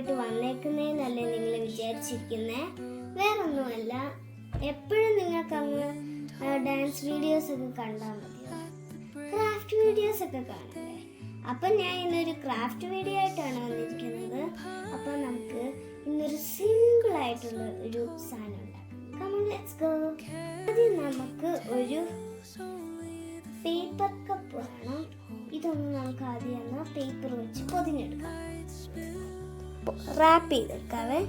ആയിട്ട് വന്നേക്കുന്നതെന്നല്ലേ നിങ്ങൾ വിചാരിച്ചിരിക്കുന്നേ? വേറൊന്നുമല്ല എപ്പോഴും നിങ്ങൾക്ക് അങ്ങ് ഡാൻസ് വീഡിയോസ് ഒക്കെ കണ്ടാൽ മതിയോ? ക്രാഫ്റ്റ് വീഡിയോസ് ഒക്കെ കാണണ്ടേ അപ്പം ഞാൻ ഇന്നൊരു ക്രാഫ്റ്റ് വീഡിയോ ആയിട്ടാണ് വന്നിരിക്കുന്നത്. അപ്പം നമുക്ക് ഇന്നൊരു സിമ്പിൾ ആയിട്ടുള്ള ഒരു സാധനം ഉണ്ടാക്കാം. ആദ്യം നമുക്ക് ഒരു പേപ്പർ കപ്പ് വേണം. ഇതൊന്ന് നമുക്ക് ആദ്യം പേപ്പർ വെച്ച് പൊതിഞ്ഞെടുക്കാം. റാപ്പ് ചെയ്തെടുക്കാവേ.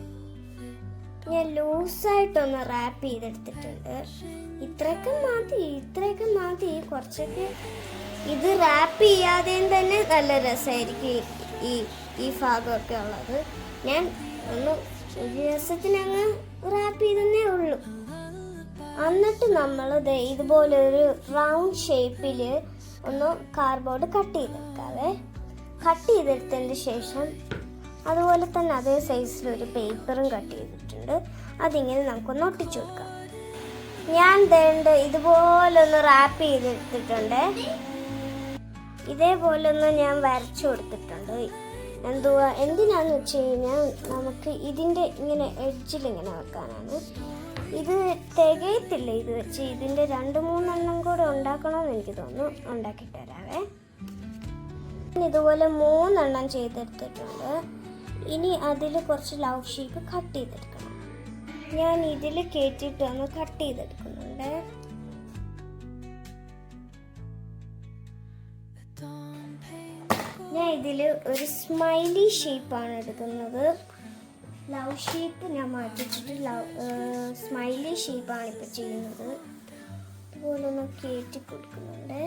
ഞാൻ ലൂസായിട്ടൊന്ന് റാപ്പ് ചെയ്തെടുത്തിട്ടുണ്ട്. ഇത്രയൊക്കെ മതി ഇത്രയൊക്കെ മതി. കുറച്ചൊക്കെ ഇത് റാപ്പ് ചെയ്യാതെയും തന്നെ നല്ല രസമായിരിക്കും ഈ ഈ ഭാഗമൊക്കെ ഉള്ളത്. ഞാൻ ഒന്ന് ഒരു രസത്തിനങ്ങ് റാപ്പ് ചെയ്തേ ഉള്ളൂ. എന്നിട്ട് നമ്മൾ ഇതുപോലെ ഒരു റൗണ്ട് ഷേപ്പിൽ ഒന്ന് കാർഡ്ബോർഡ് കട്ട് ചെയ്തെടുക്കാവേ. കട്ട് ചെയ്തെടുത്തതിന് ശേഷം അതുപോലെ തന്നെ അതേ സൈസിൽ ഒരു പേപ്പറും കട്ട് ചെയ്തിട്ടുണ്ട്. അതിങ്ങനെ നമുക്കൊന്ന് ഒട്ടിച്ചു കൊടുക്കാം. ഞാൻ തേണ്ട ഇതുപോലെ ഒന്ന് റാപ്പ് ചെയ്തെടുത്തിട്ടുണ്ട്. ഇതേപോലെ ഒന്ന് ഞാൻ വരച്ചു കൊടുത്തിട്ടുണ്ട്. എന്തുവാ എന്തിനാന്ന് വെച്ച് കഴിഞ്ഞാൽ നമുക്ക് ഇതിന്റെ ഇങ്ങനെ എഡ്ജിൽ ഇങ്ങനെ വെക്കാനാണ്. ഇത് തികയത്തില്ല ഇത് വെച്ച്. ഇതിന്റെ രണ്ട് മൂന്നെണ്ണം കൂടെ ഉണ്ടാക്കണമെന്ന് എനിക്ക് തോന്നുന്നു. ഉണ്ടാക്കിത്തരാവേ. ഇതുപോലെ മൂന്നെണ്ണം ചെയ്തെടുത്തിട്ടുണ്ട്. ഇനി അതിൽ കുറച്ച് ലവ് ഷേപ്പ് കട്ട് ചെയ്തെടുക്കണം. ഞാൻ ഇതിൽ കയറ്റിയിട്ട് ഒന്ന് കട്ട് ചെയ്തെടുക്കുന്നുണ്ട്. ഞാൻ ഇതിൽ ഒരു സ്മൈലി ഷേപ്പാണ് എടുക്കുന്നത്. ലവ് ഷേപ്പ് ഞാൻ മാറ്റിച്ചിട്ട് ലവ് സ്മൈലി ഷേപ്പാണ് ഇപ്പോൾ ചെയ്യുന്നത്. അതുപോലെ ഒന്ന് കയറ്റി കൊടുക്കുന്നുണ്ട്.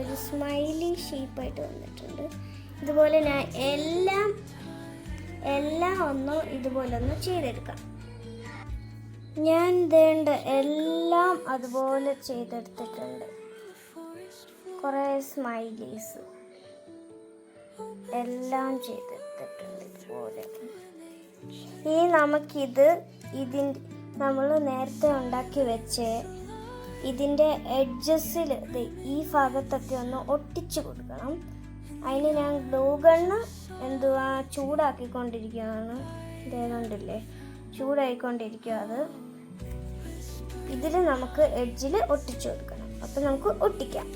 ഒരു സ്മൈലി ഷേപ്പായിട്ട് വന്നിട്ടുണ്ട്. ഇതുപോലെ ഞാൻ എല്ലാം എല്ലാം ഒന്നും ഇതുപോലെ ഒന്ന് ചെയ്തെടുക്കാം. ഞാൻ വേണ്ട എല്ലാം അതുപോലെ ചെയ്തെടുത്തിട്ടുണ്ട്. കുറേ സ്മൈലീസ് എല്ലാം ചെയ്തെടുത്തിട്ടുണ്ട് ഇതുപോലെ. ഇനി നമുക്കിത് ഇതിന്റെ നമ്മൾ നേരത്തെ ഉണ്ടാക്കി വെച്ച് ഇതിന്റെ എഡ്ജസിൽ ഈ ഭാഗത്തൊക്കെ ഒന്ന് ഒട്ടിച്ചു കൊടുക്കണം. അതിന് ഞാൻ ഗ്ലൂ ഗണ്ണ് എന്തുവാ ചൂടാക്കിക്കൊണ്ടിരിക്കുകയാണ്. ഇതേതുകൊണ്ടില്ലേ ചൂടായിക്കൊണ്ടിരിക്കുക അത്. ഇതിൽ നമുക്ക് എഡ്ജിൽ ഒട്ടിച്ചു കൊടുക്കണം. അപ്പം നമുക്ക് ഒട്ടിക്കാം.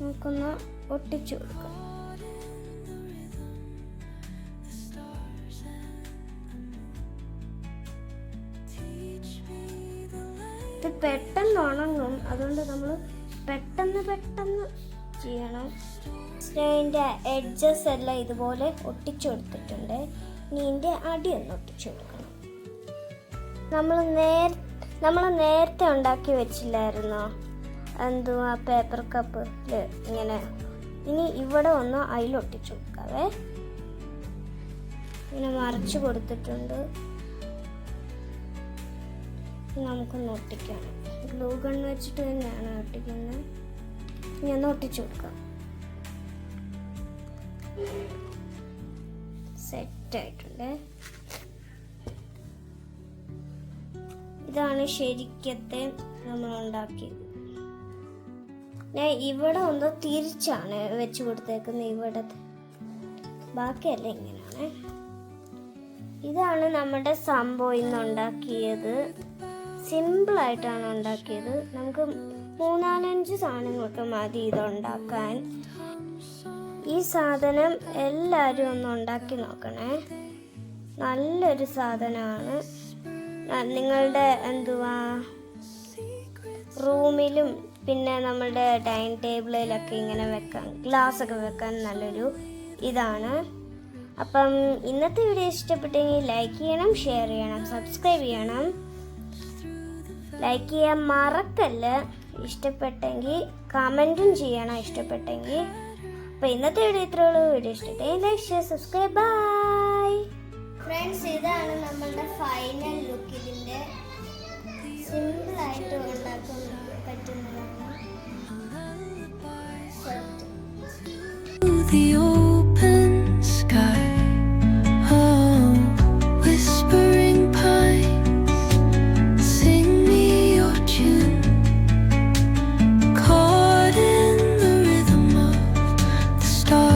നമുക്കൊന്ന് ഒട്ടിച്ചു കൊടുക്കാം. ഇത് പെട്ടെന്ന് ഉണങ്ങും അതുകൊണ്ട് നമ്മൾ പെട്ടെന്ന് പെട്ടെന്ന് ചെയ്യണം. സ്റ്റേന്റെ എഡ്ജസ് എല്ലാം ഇതുപോലെ ഒട്ടിച്ചു കൊടുത്തിട്ടുണ്ട്. ഇനി ഇതിന്റെ അടി ഒന്ന് ഒട്ടിച്ചു കൊടുക്കണം. നമ്മൾ നേർ നമ്മൾ നേരത്തെ ഉണ്ടാക്കി വെച്ചില്ലായിരുന്നോ? എന്തുവാ പേപ്പർ കപ്പിൽ ഇങ്ങനെ. ഇനി ഇവിടെ ഒന്ന് അതിലൊട്ടിച്ചു കൊടുക്കാവേ. ഇങ്ങനെ മറിച്ച് കൊടുത്തിട്ടുണ്ട്. നമുക്കൊന്ന് ഒട്ടിക്കാം. ഗ്ലൂ ഗൺ വെച്ചിട്ട് തന്നെയാണ് ഒട്ടിക്കുന്നത്. ഞാൻ ഒട്ടിച്ചു കൊടുക്കാം. സെറ്റ് ആയിട്ടുണ്ട്. ഇതാണ് ശരിക്കത്തെ നമ്മൾ ഉണ്ടാക്കിയത്. ഞാൻ ഇവിടെ ഒന്ന് തിരിച്ചാണ് വെച്ച് കൊടുത്തേക്കുന്നത് ഇവിടെ. ബാക്കിയല്ല ഇങ്ങനെയാണ്. ഇതാണ് നമ്മുടെ സംഭവം ഇന്ന് ഉണ്ടാക്കിയത്. സിമ്പിളായിട്ടാണ് ഉണ്ടാക്കിയത്. നമുക്ക് മൂന്നാലഞ്ച് സാധനങ്ങളൊക്കെ മതി ഇതുണ്ടാക്കാൻ. ഈ സാധനം എല്ലാവരും ഒന്ന് ഉണ്ടാക്കി നോക്കണേ. നല്ലൊരു സാധനമാണ്. നിങ്ങളുടെ എന്തുവാ? റൂമിലും പിന്നെ നമ്മുടെ ഡൈനിങ് ടേബിളിലൊക്കെ ഇങ്ങനെ വെക്കാൻ ഗ്ലാസ് ഒക്കെ വെക്കാൻ നല്ലൊരു ഇതാണ്. അപ്പം ഇന്നത്തെ വീഡിയോ ഇഷ്ടപ്പെട്ടെങ്കിൽ ലൈക്ക് ചെയ്യണം ഷെയർ ചെയ്യണം സബ്സ്ക്രൈബ് ചെയ്യണം. ലൈക്ക് ചെയ്യാൻ മറക്കല്ല്. ഇഷ്ടപ്പെട്ടെങ്കിൽ കമന്റും ചെയ്യണം ഇഷ്ടപ്പെട്ടെങ്കിൽ അപ്പോൾ ഇന്നത്തെ വീഡിയോ ഇത്രയേ ഉള്ളൂ. വീഡിയോ ഇഷ്ടപ്പെട്ടെങ്കിൽ like share subscribe bye friends ഇതാണ് നമ്മളുടെ ഫൈനൽ ലുക്ക് ഇതിന്റെ സിമ്പിളായിട്ട് ഉണ്ടാക്കാൻ പറ്റുന്നതാണ്. The